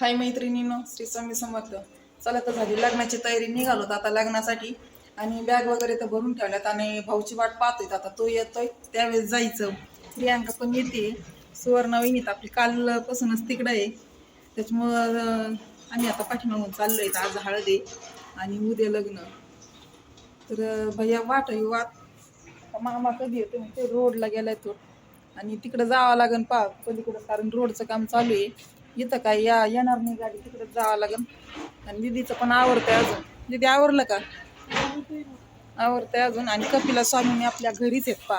हाय मैत्रिणीनं श्री स्वामी समर्थ चला तर झाली लग्नाची तयारी निघालो आता लग्नासाठी. आणि बॅग वगैरे तर भरून ठेवल्यात आणि भाऊची वाट पाहतोय. आता तो येतोय त्यावेळेस जायचं. प्रियांका पण येते. सुवर्ण वहिनीत आपली कालपासूनच तिकडं आहे. त्याच्यामुळं आम्ही आता पाठीमागून चाललोय आज हळद आहे आणि उद्या लग्न. तर भैया वाट आहे वाट. मामा कधी येतो ते रोडला गेलाय तो. आणि तिकडं जावं लागेल पा पलीकडं कारण रोडचं काम चालू आहे. इथं काय या येणार नाही गाडी तिकडे जावं लागेल. आणि दिदीचं पण आवडतंय अजून. दिदी आवरलं का? आवडतंय अजून. आणि कपिला स्वामीने आपल्या घरीच आहेत पा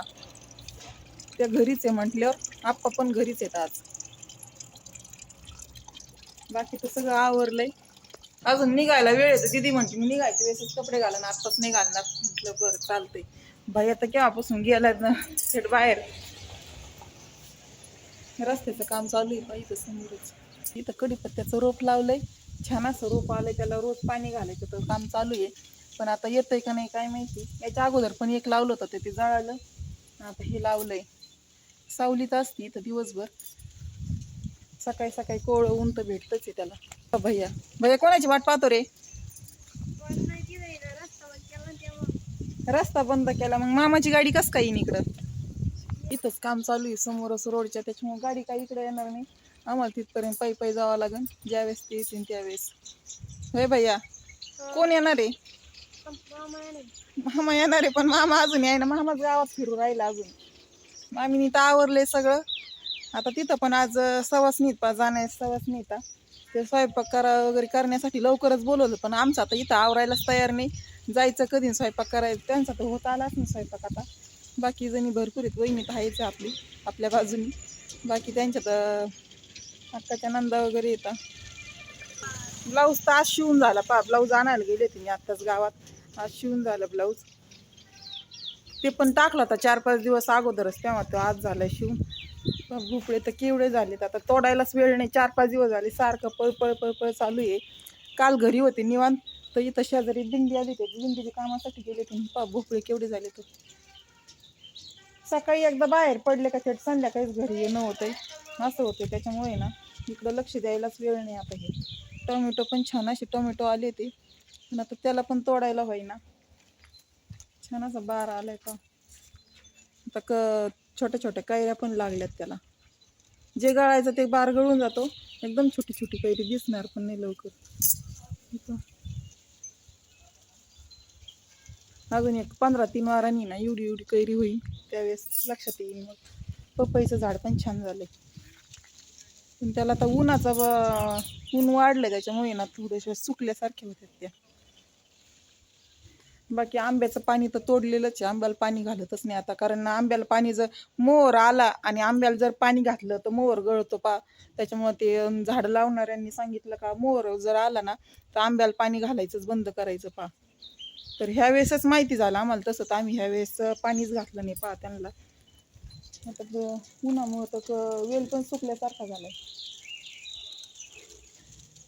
त्या घरीच आहे म्हटल्यावर आप्पा पण घरीच आहेत आज. बाकी तर सगळं आवरलंय. अजून निघायला वेळ येतो दिदी म्हणते मी निघायच्या वेळेस कपडे घालणार आत्ताच नाही घालणार म्हटलं बरं चालतंय. बाई आता केव्हापासून गेला थेट बाहेर. रस्त्याचं काम चालू आहे पाहिजे समोरच. इथं कडीपत्त्याचं रोप लावलंय. छान असं रोप आलंय त्याला रोज पाणी घालायचं तर काम चालू आहे. पण आता येतंय का नाही काय माहिती. याच्या अगोदर पण एक लावलं होतं ते जळालं. आता हे लावलंय. सावलीत असती इथं दिवसभर. सकाळी सकाळी कोवळं ऊन तर भेटतच आहे त्याला. भैया. भैया कोणाची वाट पाहतो रे? रस्ता बंद केला मग मामाची गाडी कस येईन इकडं? इथंच काम चालू आहे समोरच रोडच्या त्याच्यामुळे गाडी काही इकडे येणार नाही. आम्हाला तिथपर्यंत पायी पायी जावं लागेल ज्यावेळेस ते येतील त्यावेळेस. होय भैया? कोण येणार आहे? मामा येणार आहे पण मामा अजून आहे ना मामाच गावात फिरू राहिला अजून. मामीनी तर आवरले सगळं. आता तिथं पण आज सवास नीत पा जाण्या सवास नीता ते स्वयंपाक करा वगैरे करण्यासाठी लवकरच बोलवलं पण आमचं आता इथं आवरायलाच तयार नाही. जायचं कधी स्वयंपाक करायचं त्यांचा तर होत आलाच नाही स्वयंपाक आता. बाकी जणी भरपूर आहेत वहिनी पाहायचं आहेच आपली आपल्या बाजूनी. बाकी त्यांच्यात अक्काच्या नंदा वगैरे येतात ब्लाऊज तर आज शिवून झाला पा ब्लाऊज आणायला गेले होते मी आत्ताच गावात. आज शिवून झालं ब्लाऊज. ते पण टाकलं होता चार पाच दिवस अगोदरच तेव्हा तो आज झाला शिवून. पण भोपळे तर केवढे झालेत आता तोडायलाच वेळ नाही चार पाच दिवस झाले सारखं पळ पळ पळ पळ चालू आहे. काल घरी होते निवांत तर इथं शेजारी दिंडी आली होती दिंडीच्या कामासाठी गेले होते. पा भोपळे केवढे झाले तर सकाळी एकदा बाहेर पडले का थेट संध्याकाळीच घरी येणं होतंय. असं होतं त्याच्यामुळे ना इकडं लक्ष द्यायलाच वेळ नाही आता हे. टोमॅटो पण छान असे टोमॅटो आले ते पण आता त्याला पण तोडायला होईना. छान असा बार आलाय का आता क छोट्या छोट्या कैऱ्या पण लागल्यात त्याला. जे गाळायचं ते बार गळून जातो. एकदम छोटी छोटी कैरी दिसणार पण नाही लवकर. अजून एक पंधरा तीन वारांनी ना एवढी एवढी कैरी होईल. त्यावेळेस लक्षात येईल मग. पपईचं झाड पण छान झालंय. पण त्याला आता उन्हाचा ब- ऊन वाढलं त्याच्यामुळे ना थोडेसे सुकल्यासारखे होते त्या. बाकी आंब्याचं पाणी तर तोडलेलंच आहे. आंब्याला पाणी घालतच नाही आता. कारण आंब्याला पाणी जर मोहर आला आणि आंब्याला जर पाणी घातलं तर मोहर गळतो पा. त्याच्यामुळे ते झाड लावणाऱ्यांनी सांगितलं का मोहर जर आला ना तर आंब्याला पाणी घालायचंच बंद करायचं पा. तर ह्या वेळेसच माहिती झालं आम्हाला तसं तर आम्ही ह्या वेळेस पाणीच घातलं नाही पा त्यांना. आता उन्हामुळं तर क- वेल पण सुकल्यासारखा झालाय.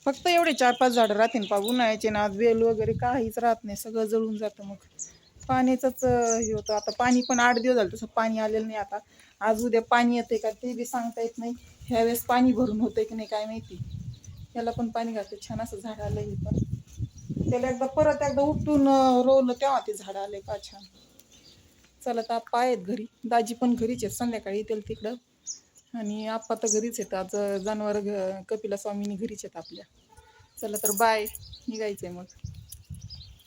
फक्त एवढे चार पाच झाडं राहतील पा उन्हाळ्याचे ना वेल वगैरे काहीच राहत नाही सगळं जळून जातं मग. पाण्याचंच हे होतं. आता पाणी पण आठ दिवस झालं तसं पाणी आलेलं नाही आता. आज उद्या पाणी येते का ते बी सांगता येत नाही. ह्यावेळेस पाणी भरून होतंय की नाही काय माहिती. याला पण पाणी घालतं छान असं झाड आलं हे पण. त्याला एकदा परत एकदा उपटून रोवलं तेव्हा ते झाड आले. का छान. चला तर आप्पा आहेत घरी. दाजी पण घरीच आहेत. संध्याकाळी येतील तिकडं. आणि आप्पा तर घरीच आहेत. आज जनावर कपिला स्वामीनी घरीच आहेत आपल्या. चला तर बाय. निघायचंय मग.